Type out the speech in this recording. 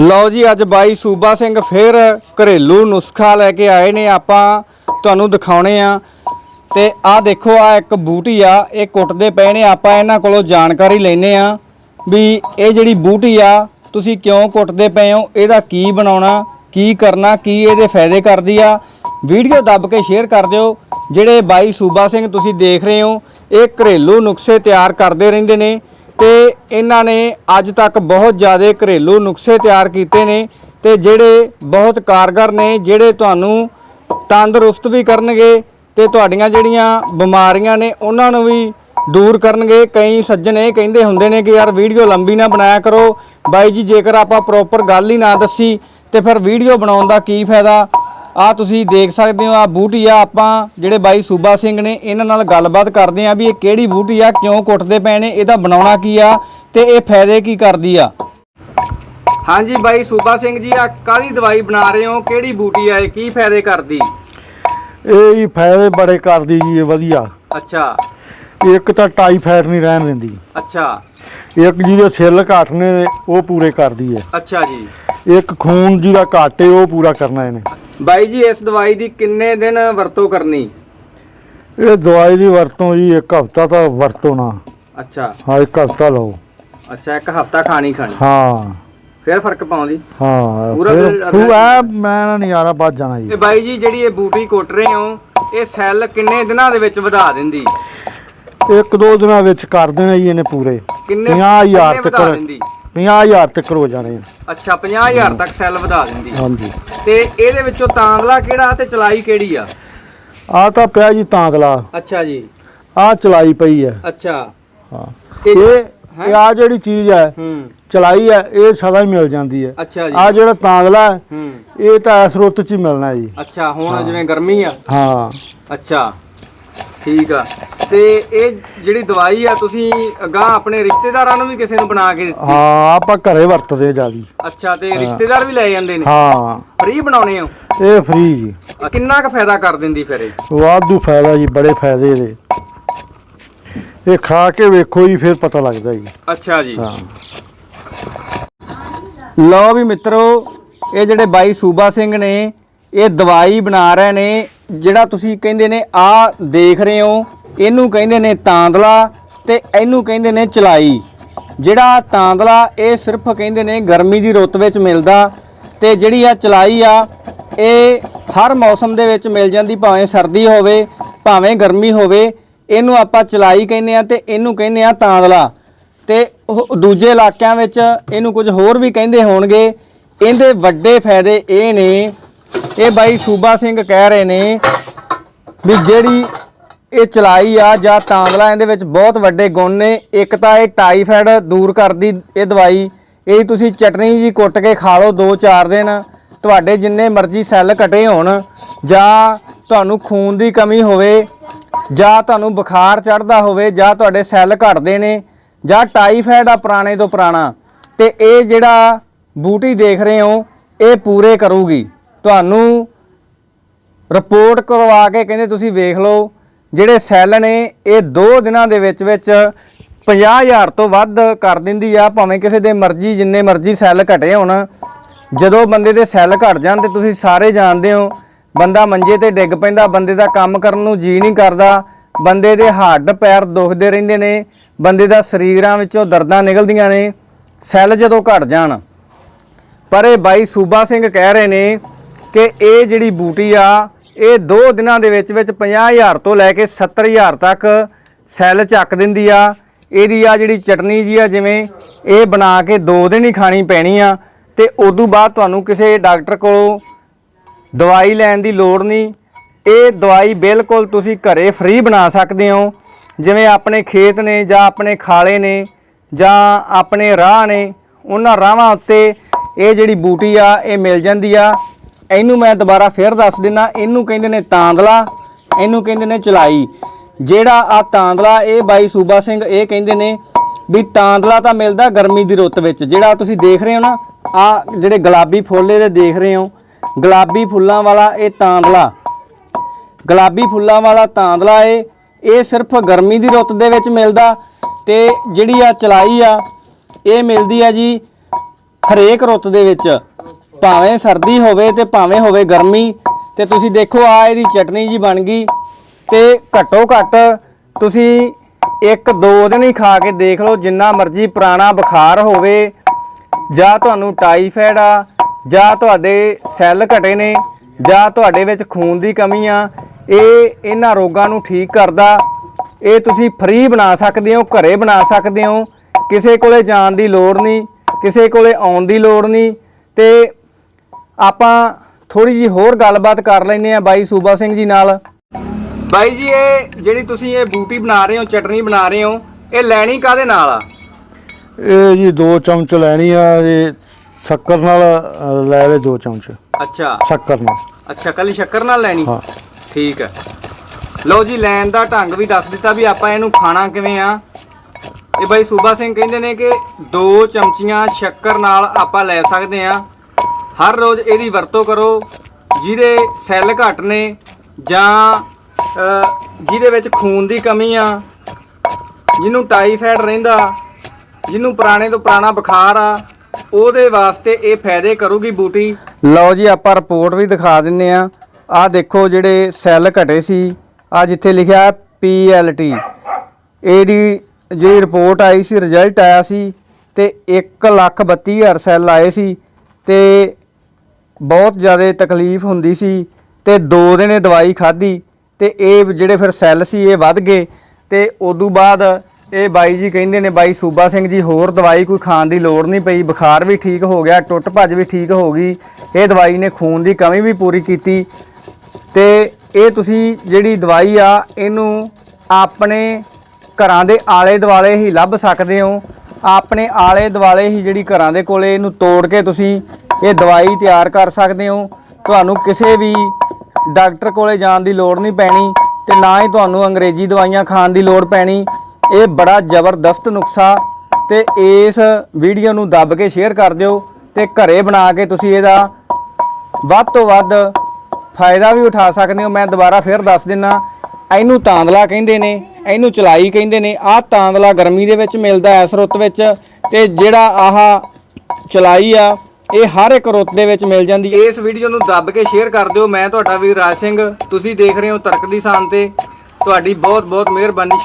ਲਓ ਜੀ, ਅੱਜ ਬਾਈ ਸੂਬਾ ਸਿੰਘ ਫੇਰ ਘਰੇਲੂ ਨੁਸਖਾ ਲੈ ਕੇ ਆਏ ਨੇ। ਆਪਾਂ ਤੁਹਾਨੂੰ ਦਿਖਾਉਣੇ ਆ। ਤੇ ਆਹ ਦੇਖੋ, ਆ ਇੱਕ ਬੂਟੀ ਆ, ਇਹ ਕੁੱਟਦੇ ਪਏ ਨੇ। ਆਪਾਂ ਇਹਨਾਂ ਕੋਲੋਂ ਜਾਣਕਾਰੀ ਲੈਨੇ ਆ ਵੀ ਇਹ ਜਿਹੜੀ ਬੂਟੀ ਆ, ਤੁਸੀਂ ਕਿਉਂ ਕੁੱਟਦੇ ਪਏ ਹੋ? ਇਹਦਾ ਕੀ ਬਣਾਉਣਾ? ਕੀ ਕਰਨਾ? ਕੀ ਇਹਦੇ ਫਾਇਦੇ ਕਰਦੀ ਆ? ਵੀਡੀਓ ਦੱਬ ਕੇ ਸ਼ੇਅਰ ਕਰ ਦਿਓ। ਜਿਹੜੇ ਬਾਈ ਸੂਬਾ ਸਿੰਘ ਤੁਸੀਂ ਦੇਖ ਰਹੇ ਹੋ, ਇਹ ਘਰੇਲੂ ਨੁਸਖੇ ਤਿਆਰ ਕਰਦੇ ਰਹਿੰਦੇ ਨੇ। ਤੇ ਇਹਨਾਂ ਨੇ ਅੱਜ ਤੱਕ ਬਹੁਤ ਜ਼ਿਆਦਾ ਘਰੇਲੂ ਨੁਸਖੇ ਤਿਆਰ ਕੀਤੇ ਨੇ ਤੇ ਜਿਹੜੇ ਬਹੁਤ ਕਾਰਗਰ ਨੇ, ਜਿਹੜੇ ਤੁਹਾਨੂੰ ਤੰਦਰੁਸਤ ਵੀ ਕਰਨਗੇ ਤੇ ਤੁਹਾਡੀਆਂ ਜਿਹੜੀਆਂ ਬਿਮਾਰੀਆਂ ਨੇ, ਉਹਨਾਂ ਨੂੰ ਵੀ ਦੂਰ ਕਰਨਗੇ। ਕਈ ਸੱਜਣ ਇਹ ਕਹਿੰਦੇ ਹੁੰਦੇ ਨੇ ਕਿ ਯਾਰ ਵੀਡੀਓ ਲੰਬੀ ਨਾ ਬਣਾਇਆ ਕਰੋ। ਬਾਈ ਜੀ, ਜੇਕਰ ਆਪਾਂ ਪ੍ਰੋਪਰ ਗੱਲ ਹੀ ਨਾ ਦੱਸੀ, ਤੇ ਫਿਰ ਵੀਡੀਓ ਬਣਾਉਣ ਦਾ ਕੀ ਫਾਇਦਾ? ਆ ਤੁਸੀਂ ਦੇਖ ਸਕਦੇ ਹੋ ਆ ਬੂਟੀ ਆ ਆਪਾਂ ਜਿਹੜੇ ਬਾਈ ਸੂਬਾ ਸਿੰਘ ਨੇ ਇਹਨਾਂ ਨਾਲ ਗੱਲਬਾਤ ਕਰਦੇ ਆ ਵੀ ਇਹ ਕਿਹੜੀ ਬੂਟੀ ਆ ਕਿਉਂ ਕੁੱਟਦੇ ਪਏ ਨੇ ਇਹਦਾ ਬਣਾਉਣਾ ਕੀ ਆ ਤੇ ਇਹ ਫਾਇਦੇ ਕੀ ਕਰਦੀ ਆ। ਹਾਂਜੀ ਬਾਈ ਸੂਬਾ ਸਿੰਘ ਜੀ ਆ ਕਾਹਦੀ ਦਵਾਈ ਬਣਾ ਰਹੇ ਹੋ ਕਿਹੜੀ ਬੂਟੀ ਆ ਇਹ ਕੀ ਫਾਇਦੇ ਕਰਦੀ? ਇਹ ਹੀ ਫਾਇਦੇ ਬੜੇ ਕਰਦੀ ਜੀ ਇਹ ਵਧੀਆ। ਅੱਛਾ। ਇੱਕ ਤਾਂ ਟਾਈਫਾਇਡ ਨਹੀਂ ਰਹਿਣ ਦਿੰਦੀ। ਅੱਛਾ। ਇੱਕ ਜਿਹਦੇ ਸੈੱਲ ਘੱਟ ਨੇ ਉਹ ਪੂਰੇ ਕਰਦੀ ਹੈ। ਅੱਛਾ ਜੀ। ਇੱਕ ਖੂਨ ਜਿਹਦਾ ਘੱਟ ਹੈ ਉਹ ਪੂਰਾ ਕਰਨਾ ਇਹਨੇ। ਬਾਈ ਜੀ ਇਸ ਦਵਾਈ ਦੀ ਕਿੰਨੇ ਦਿਨ ਵਰਤੋਂ ਕਰਨੀ? ਇਹ ਦਵਾਈ ਦੀ ਵਰਤੋਂ ਜੀ ਇੱਕ ਹਫਤਾ ਤਾਂ ਵਰਤੋ ਨਾ ਅੱਛਾ। ਹਾਂ ਇੱਕ ਹਫਤਾ ਲਓ। ਅੱਛਾ ਇੱਕ ਹਫਤਾ ਖਾਣੀ ਖਾਣੀ। ਹਾਂ। ਫਿਰ ਫ਼ਰਕ ਪਾਉਂਦੀ? ਹਾਂ ਪੂਰਾ ਤੂੰ ਐ ਮੈਂ ਨਾ ਨਜ਼ਾਰਾ ਵੱਜ ਜਾਣਾ ਜੀ। ਤੇ ਬਾਈ ਜੀ ਜਿਹੜੀ ਇਹ ਬੂਟੀ ਕੁੱਟ ਰਹੇ ਹੋ ਇਹ ਸੈੱਲ ਕਿੰਨੇ ਦਿਨਾਂ ਦੇ ਵਿੱਚ ਵਧਾ ਦਿੰਦੀ? ਇੱਕ ਦੋ ਦਿਨਾਂ ਵਿੱਚ ਕਰ ਦੇਣਾ ਜੀ ਇਹਨੇ ਪੂਰੇ। ਕਿੰਨੇ 50000 ਕਿੰਨੇ ਤੱਕ 50000 ਤੱਕ ਹੋ ਜਾਣੇ ਅੱਛਾ 50000 ਤੱਕ ਸੈੱਲ ਵਧਾ ਦਿੰਦੀ ਹਾਂਜੀ। ਤੇ ਇਹਦੇ ਵਿੱਚੋਂ ਤਾਂਦਲਾ ਕਿਹੜਾ ਤੇ ਚਲਾਈ ਕਿਹੜੀ ਆ? ਆ ਤਾਂ ਪਿਆ ਜੀ ਤਾਂਦਲਾ ਅੱਛਾ ਜੀ। ਆ ਚਲਾਈ ਪਈ ਹੈ ਅੱਛਾ। ਹਾਂ। ਇਹ ਇਹ ਆ ਜਿਹੜੀ ਚੀਜ਼ ਹੈ ਹੂੰ। ਚਲਾਈ ਹੈ ਇਹ ਸਦਾ ਹੀ ਮਿਲ ਜਾਂਦੀ ਹੈ ਅੱਛਾ ਜੀ। ਆ ਜਿਹੜਾ ਤਾਂਦਲਾ ਹੈ, ਹੂੰ ਇਹ ਤਾਂ ਇਸ ਰੁੱਤ 'ਚ ਹੀ ਮਿਲਣਾ ਜੀ। ਅੱਛਾ ਹੁਣ ਜਿਵੇਂ ਗਰਮੀ ਆ। ਹਾਂ। ਅੱਛਾ। ਠੀਕ ਆ। ਤੇ ਇਹ ਜਿਹੜੀ ਦਵਾਈ ਆ ਤੁਸੀਂ ਅਗਾਹ ਆਪਣੇ ਰਿਸ਼ਤੇਦਾਰਾਂ ਨੂੰ ਵੀ ਕਿਸੇ ਨੂੰ ਬਣਾ ਕੇ ਦਿੱਤੀ? ਹਾਂ ਆਪਾਂ ਘਰੇ ਵਰਤਦੇ ਜਿਆਦੀ। ਅੱਛਾ ਤੇ ਰਿਸ਼ਤੇਦਾਰ ਵੀ ਲੈ ਜਾਂਦੇ ਨੇ? ਹਾਂ। ਫ੍ਰੀ ਬਣਾਉਣੇ ਹੋ? ਇਹ ਫ੍ਰੀ ਜੀ। ਕਿੰਨਾ ਕੁ ਫਾਇਦਾ ਕਰ ਦਿੰਦੀ ਫਿਰ ਇਹ? ਵਾਧੂ ਫਾਇਦਾ ਜੀ ਬੜੇ ਫਾਇਦੇ ਇਹਦੇ। ਇਹ ਖਾ ਕੇ ਵੇਖੋ ਜੀ ਫਿਰ ਪਤਾ ਲੱਗਦਾ ਜੀ। ਅੱਛਾ ਜੀ। ਹਾਂ। ਲਓ ਵੀ ਮਿੱਤਰੋ ਇਹ ਜਿਹੜੇ ਬਾਈ ਸੂਬਾ ਸਿੰਘ ਨੇ ਇਹ ਦਵਾਈ ਬਣਾ ਰਹੇ ਨੇ ਜਿਹੜਾ ਤੁਸੀਂ ਕਹਿੰਦੇ ਨੇ ਆ ਦੇਖ ਰਹੇ ਹੋ, ਇਹਨੂੰ ਕਹਿੰਦੇ ਨੇ ਤਾਂਦਲਾ ਤੇ ਇਹਨੂੰ ਕਹਿੰਦੇ ਨੇ ਚਲਾਈ। ਜਿਹੜਾ ਤਾਂਦਲਾ, ਇਹ ਸਿਰਫ ਕਹਿੰਦੇ ਨੇ ਗਰਮੀ ਦੀ ਰੁੱਤ ਵਿੱਚ ਮਿਲਦਾ ਤੇ ਜਿਹੜੀ ਆ ਚਲਾਈ ਆ, ਇਹ ਹਰ ਮੌਸਮ ਦੇ ਵਿੱਚ ਮਿਲ ਜਾਂਦੀ, ਭਾਵੇਂ ਸਰਦੀ ਹੋਵੇ, ਭਾਵੇਂ ਗਰਮੀ ਹੋਵੇ, ਇਹਨੂੰ ਆਪਾਂ ਚਲਾਈ ਕਹਿੰਦੇ ਆ ਤੇ ਇਹਨੂੰ ਕਹਿੰਦੇ ਆ ਤਾਂਦਲਾ। ਤੇ ਉਹ ਦੂਜੇ ਇਲਾਕਿਆਂ ਵਿੱਚ ਇਹਨੂੰ ਕੁਝ ਹੋਰ ਵੀ ਕਹਿੰਦੇ ਹੋਣਗੇ। ਇਹਦੇ ਵੱਡੇ ਫਾਇਦੇ ਇਹ ਨੇ ਇਹ ਬਾਈ ਸੂਬਾ ਸਿੰਘ ਕਹਿ ਰਹੇ ਨੇ ਵੀ ਜਿਹੜੀ ਇਹ ਚਲਾਈ ਆ ਜਾਂ ਤਾਂਦਲਾ, ਇਹਦੇ ਵਿੱਚ ਬਹੁਤ ਵੱਡੇ ਗੁਣ ਨੇ। ਇੱਕ ਤਾਂ ਇਹ ਟਾਈਫਾਇਡ ਦੂਰ ਕਰਦੀ ਇਹ ਦਵਾਈ। ਇਹ ਤੁਸੀਂ ਚਟਨੀ ਜੀ ਕੁੱਟ ਕੇ ਖਾ ਲਓ 2-4 ਦਿਨ। ਤੁਹਾਡੇ ਜਿੰਨੇ ਮਰਜ਼ੀ ਸੈੱਲ ਘਟੇ ਹੋਣ, ਜਾਂ ਤੁਹਾਨੂੰ ਖੂਨ ਦੀ ਕਮੀ ਹੋਵੇ, ਜਾਂ ਤੁਹਾਨੂੰ ਬੁਖਾਰ ਚੜਦਾ ਹੋਵੇ, ਜਾਂ ਤੁਹਾਡੇ ਸੈੱਲ ਘਟਦੇ ਨੇ, ਜਾਂ ਟਾਈਫਾਇਡ ਆ ਪੁਰਾਣੇ ਤੋਂ ਪੁਰਾਣਾ। ਤੇ ਇਹ ਜਿਹੜਾ ਬੂਟੀ ਦੇਖ ਰਹੇ ਹੋ, ਇਹ ਪੂਰੇ ਕਰੂਗੀ। ਤੁਹਾਨੂੰ ਰਿਪੋਰਟ ਕਰਵਾ ਕੇ ਕਹਿੰਦੇ ਤੁਸੀਂ ਵੇਖ ਲਓ, ਜਿਹੜੇ ਸੈੱਲ ਨੇ, ਇਹ 2 ਦਿਨਾਂ ਦੇ ਵਿੱਚ ਵਿੱਚ 50000 ਤੋਂ ਵੱਧ ਕਰ ਦਿੰਦੀ ਆ, ਭਾਵੇਂ ਕਿਸੇ ਦੇ ਮਰਜ਼ੀ, ਜਿੰਨੇ ਮਰਜ਼ੀ ਸੈੱਲ ਘਟੇ ਹੋਣ। ਜਦੋਂ ਬੰਦੇ ਦੇ ਸੈੱਲ ਘਟ ਜਾਣ ਤੇ ਤੁਸੀਂ ਸਾਰੇ ਜਾਣਦੇ ਹੋ, ਬੰਦਾ ਮੰਜੇ ਤੇ ਡਿੱਗ ਪੈਂਦਾ, ਬੰਦੇ ਦਾ ਕੰਮ ਕਰਨ ਨੂੰ ਜੀ ਨਹੀਂ ਕਰਦਾ, ਬੰਦੇ ਦੇ ਹੱਡ ਪੈਰ ਦੁਖਦੇ ਰਹਿੰਦੇ ਨੇ, ਬੰਦੇ ਦਾ ਸਰੀਰਾਂ ਵਿੱਚੋਂ ਦਰਦਾਂ ਨਿਕਲਦੀਆਂ ਨੇ, ਸੈੱਲ ਜਦੋਂ ਘਟ ਜਾਣ। ਪਰ ਇਹ ਬਾਈ ਸੂਬਾ ਸਿੰਘ ਕਹਿ ਰਹੇ ਨੇ ਕਿ ਇਹ ਜਿਹੜੀ ਬੂਟੀ ਆ, ਇਹ 2 ਦਿਨਾਂ ਦੇ ਵਿੱਚ ਵਿੱਚ 50000 ਤੋਂ ਲੈ ਕੇ 70000 ਤੱਕ ਸੈੱਲ ਚੱਕ ਦਿੰਦੀ ਆ। ਇਹਦੀ ਆ ਜਿਹੜੀ ਚਟਨੀ ਜੀ ਆ, ਜਿਵੇਂ ਇਹ ਬਣਾ ਕੇ 2 ਦਿਨ ਹੀ ਖਾਣੀ ਪੈਣੀ ਆ ਤੇ ਉਦੋਂ ਬਾਅਦ ਤੁਹਾਨੂੰ ਕਿਸੇ ਡਾਕਟਰ ਕੋਲੋਂ ਦਵਾਈ ਲੈਣ ਦੀ ਲੋੜ ਨਹੀਂ। ਇਹ ਦਵਾਈ ਬਿਲਕੁਲ ਤੁਸੀਂ ਘਰੇ ਫ੍ਰੀ ਬਣਾ ਸਕਦੇ ਹੋ। ਜਿਵੇਂ ਆਪਣੇ ਖੇਤ ਨੇ ਜਾਂ ਆਪਣੇ ਖਾਲੇ ਨੇ ਜਾਂ ਆਪਣੇ ਰਾਹ ਨੇ, ਉਹਨਾਂ ਰਾਹਾਂ ਉੱਤੇ ਇਹ ਜਿਹੜੀ ਬੂਟੀ ਆ, ਇਹ ਮਿਲ ਜਾਂਦੀ ਆ। ਇਹਨੂੰ ਮੈਂ ਦੁਬਾਰਾ ਫੇਰ ਦੱਸ ਦਿੰਦਾ ਇਹਨੂੰ ਕਹਿੰਦੇ ਨੇ ਤਾਂਦਲਾ, ਇਹਨੂੰ ਕਹਿੰਦੇ ਨੇ ਚਲਾਈ। ਜਿਹੜਾ ਆ ਤਾਂਦਲਾ, ਇਹ ਬਾਈ ਸੂਬਾ ਸਿੰਘ ਇਹ ਕਹਿੰਦੇ ਨੇ ਵੀ ਤਾਂਦਲਾ ਤਾਂ ਮਿਲਦਾ ਗਰਮੀ ਦੀ ਰੁੱਤ ਵਿੱਚ। ਜਿਹੜਾ ਤੁਸੀਂ ਦੇਖ ਰਹੇ ਹੋ ਨਾ ਆ ਜਿਹੜੇ ਗੁਲਾਬੀ ਫੁੱਲ ਇਹਦੇ ਦੇਖ ਰਹੇ ਹੋ, ਗੁਲਾਬੀ ਫੁੱਲਾਂ ਵਾਲਾ ਇਹ ਤਾਂਦਲਾ। ਗੁਲਾਬੀ ਫੁੱਲਾਂ ਵਾਲਾ ਤਾਂਦਲਾ ਏ ਇਹ ਸਿਰਫ ਗਰਮੀ ਦੀ ਰੁੱਤ ਦੇ ਵਿੱਚ ਮਿਲਦਾ ਤੇ ਜਿਹੜੀ ਆ ਚਲਾਈ ਆ, ਇਹ ਮਿਲਦੀ ਆ ਜੀ ਹਰੇਕ ਰੁੱਤ ਦੇ ਵਿੱਚ। ਭਾਵੇਂ ਸਰਦੀ ਹੋਵੇ ਤੇ ਭਾਵੇਂ ਹੋਵੇ ਗਰਮੀ, ਤੇ ਤੁਸੀਂ ਦੇਖੋ ਆ ਇਹਦੀ ਚਟਨੀ ਜੀ ਬਣ ਗਈ, ਤੇ ਘੱਟੋ ਘੱਟ ਤੁਸੀਂ ਇੱਕ ਦੋ ਦਿਨ ਹੀ ਖਾ ਕੇ ਦੇਖ ਲਓ, ਜਿੰਨਾ ਮਰਜ਼ੀ ਪੁਰਾਣਾ ਬੁਖਾਰ ਹੋਵੇ, ਜਾਂ ਤੁਹਾਨੂੰ ਟਾਈਫਾਇਡ ਆ, ਜਾਂ ਤੁਹਾਡੇ ਸੈੱਲ ਘਟੇ ਨੇ, ਜਾਂ ਤੁਹਾਡੇ ਵਿੱਚ ਖੂਨ ਦੀ ਕਮੀ ਆ, ਇਹ ਇਹਨਾਂ ਰੋਗਾਂ ਨੂੰ ਠੀਕ ਕਰਦਾ। ਇਹ ਤੁਸੀਂ ਫ੍ਰੀ ਬਣਾ ਸਕਦੇ ਹੋ, ਘਰੇ ਬਣਾ ਸਕਦੇ ਹੋ, ਕਿਸੇ ਕੋਲੇ ਜਾਣ ਦੀ ਲੋੜ ਨਹੀਂ, ਕਿਸੇ ਕੋਲੇ ਆਉਣ ਦੀ ਲੋੜ ਨਹੀਂ, ਤੇ ਆਪਾਂ ਥੋੜੀ ਜੀ ਹੋਰ ਗੱਲਬਾਤ ਕਰ ਲੈਨੇ ਆ ਬਾਈ ਸੂਬਾ ਸਿੰਘ ਜੀ ਨਾਲ। ਬਾਈ ਜੀ ਇਹ ਜਿਹੜੀ ਤੁਸੀਂ ਇਹ ਬੂਟੀ ਬਣਾ ਰਹੇ ਹੋ ਚਟਨੀ ਬਣਾ ਰਹੇ ਹੋ ਇਹ ਲੈਣੀ ਕਾਦੇ ਨਾਲ ਆ? ਇਹ ਜੀ ਦੋ ਚਮਚ ਲੈਣੀ ਆ ਇਹ ਸ਼ੱਕਰ ਨਾਲ ਅ, ਲੈ ਲੈ ਦੋ ਚਮਚ। ਅੱਛਾ। ਸ਼ੱਕਰ ਨਾਲ। ਅੱਛਾ ਕੱਲੀ ਸ਼ੱਕਰ ਨਾਲ ਲੈਣੀ? ਹਾਂ। ਠੀਕ ਹੈ ਲਓ ਜੀ ਲੈਣ ਦਾ ਢੰਗ ਵੀ ਦੱਸ ਦਿੱਤਾ ਵੀ ਆਪਾਂ ਇਹਨੂੰ ਖਾਣਾ ਕਿਵੇਂ ਆ। ਇਹ ਬਾਈ ਸੂਬਾ ਸਿੰਘ ਕਹਿੰਦੇ ਨੇ ਕਿ ਦੋ ਚਮਚੀਆਂ ਸ਼ੱਕਰ ਨਾਲ ਆਪਾਂ ਲੈ ਸਕਦੇ ਆ। ਹਰ ਰੋਜ਼ ਇਹਦੀ ਵਰਤੋਂ ਕਰੋ, ਜਿਹਦੇ ਸੈੱਲ ਘੱਟ ਨੇ ਜਾਂ ਜਿਹਦੇ ਵਿੱਚ ਖੂਨ ਦੀ ਕਮੀ ਆ, ਜਿਹਨੂੰ ਟਾਈਫਾਇਡ ਰਹਿੰਦਾ, ਜਿਹਨੂੰ ਪੁਰਾਣੇ ਤੋਂ ਪੁਰਾਣਾ ਬੁਖਾਰ ਆ, ਉਹਦੇ ਵਾਸਤੇ ਇਹ ਫਾਇਦੇ ਕਰੂਗੀ ਬੂਟੀ। ਲਓ ਜੀ, ਆਪਾਂ ਰਿਪੋਰਟ ਵੀ ਦਿਖਾ ਦਿੰਨੇ ਆ। ਆਹ ਦੇਖੋ ਜਿਹੜੇ ਸੈੱਲ ਘਟੇ ਸੀ ਆ ਜਿੱਥੇ ਲਿਖਿਆ PLT ਇਹਦੀ ਜਿਹੜੀ ਰਿਪੋਰਟ ਆਈ ਸੀ ਰਿਜ਼ਲਟ ਆਇਆ ਸੀ, ਤੇ 132000 ਸੈੱਲ ਆਏ ਸੀ, ਤੇ ਬਹੁਤ ਜ਼ਿਆਦਾ ਤਕਲੀਫ ਹੁੰਦੀ ਸੀ ਤੇ ਦੋ ਦਿਨ ਇਹ ਦਵਾਈ ਖਾਧੀ ਤੇ ਇਹ ਜਿਹੜੇ ਫਿਰ ਸੈੱਲ ਸੀ ਇਹ ਵੱਧ ਗਏ ਤੇ ਉਦੋਂ ਬਾਅਦ ਇਹ ਬਾਈ ਜੀ ਕਹਿੰਦੇ ਨੇ, ਬਾਈ ਸੂਬਾ ਸਿੰਘ ਜੀ, ਹੋਰ ਦਵਾਈ ਕੋਈ ਖਾਣ ਦੀ ਲੋੜ ਨਹੀਂ ਪਈ, ਬੁਖਾਰ ਵੀ ਠੀਕ ਹੋ ਗਿਆ, ਟੁੱਟ ਭੱਜ ਵੀ ਠੀਕ ਹੋ ਗਈ, ਇਹ ਦਵਾਈ ਨੇ ਖੂਨ ਦੀ ਕਮੀ ਵੀ ਪੂਰੀ ਕੀਤੀ ਤੇ ਇਹ ਤੁਸੀਂ ਜਿਹੜੀ ਦਵਾਈ ਆ, ਇਹਨੂੰ ਆਪਣੇ ਘਰਾਂ ਦੇ ਆਲੇ ਦੁਆਲੇ ਹੀ ਲੱਭ ਸਕਦੇ ਹੋ, ਆਪਣੇ ਆਲੇ ਦੁਆਲੇ ਹੀ ਜਿਹੜੀ ਘਰਾਂ ਦੇ ਕੋਲੇ ਇਹਨੂੰ ਤੋੜ ਕੇ ਤੁਸੀਂ ਇਹ ਦਵਾਈ ਤਿਆਰ ਕਰ ਸਕਦੇ ਹੋ। ਤੁਹਾਨੂੰ ਕਿਸੇ ਵੀ ਡਾਕਟਰ ਕੋਲੇ ਜਾਣ ਦੀ ਲੋੜ ਨਹੀਂ ਪੈਣੀ ਤੇ ਨਾ ਹੀ ਤੁਹਾਨੂੰ ਅੰਗਰੇਜ਼ੀ ਦਵਾਈਆਂ ਖਾਣ ਦੀ ਲੋੜ ਪੈਣੀ। ਇਹ ਬੜਾ ਜ਼ਬਰਦਸਤ ਨੁਸਖਾ ਤੇ ਇਸ ਵੀਡੀਓ ਨੂੰ ਦੱਬ ਕੇ ਸ਼ੇਅਰ ਕਰ ਦਿਓ ਤੇ ਘਰੇ ਬਣਾ ਕੇ ਤੁਸੀਂ ਇਹਦਾ ਵੱਧ ਤੋਂ ਵੱਧ ਫਾਇਦਾ ਵੀ ਉਠਾ ਸਕਦੇ ਹੋ। ਮੈਂ ਦੁਬਾਰਾ ਫਿਰ ਦੱਸ ਦਿੰਨਾ, ਇਹਨੂੰ ਤਾਂਦਲਾ ਕਹਿੰਦੇ ਨੇ, ਇਹਨੂੰ ਚਲਾਈ ਕਹਿੰਦੇ ਨੇ। ਆਹ ਤਾਂਦਲਾ ਗਰਮੀ ਦੇ ਵਿੱਚ ਮਿਲਦਾ ਹੈ, ਇਸ ਵਿੱਚ ਤੇ ਜਿਹੜਾ ਆਹ ਚਲਾਈ ਆ ਇਹ ਹਰ ਇੱਕ ਰੁੱਤ ਦੇ ਵਿੱਚ ਮਿਲ ਜਾਂਦੀ ਹੈ। ਇਸ ਵੀਡੀਓ ਨੂੰ ਦੱਬ ਕੇ ਸ਼ੇਅਰ ਕਰ ਦਿਓ। ਮੈਂ ਤੁਹਾਡਾ ਵੀਰ ਰਾਜ ਸਿੰਘ। ਤੁਸੀਂ ਦੇਖ ਰਹੇ ਹੋ ਤਰਕ ਦੀ ਸਾਨ ਤੇ। ਤੁਹਾਡੀ ਬਹੁਤ ਬਹੁਤ ਮਿਹਰਬਾਨੀ ਸ਼ੁਕ-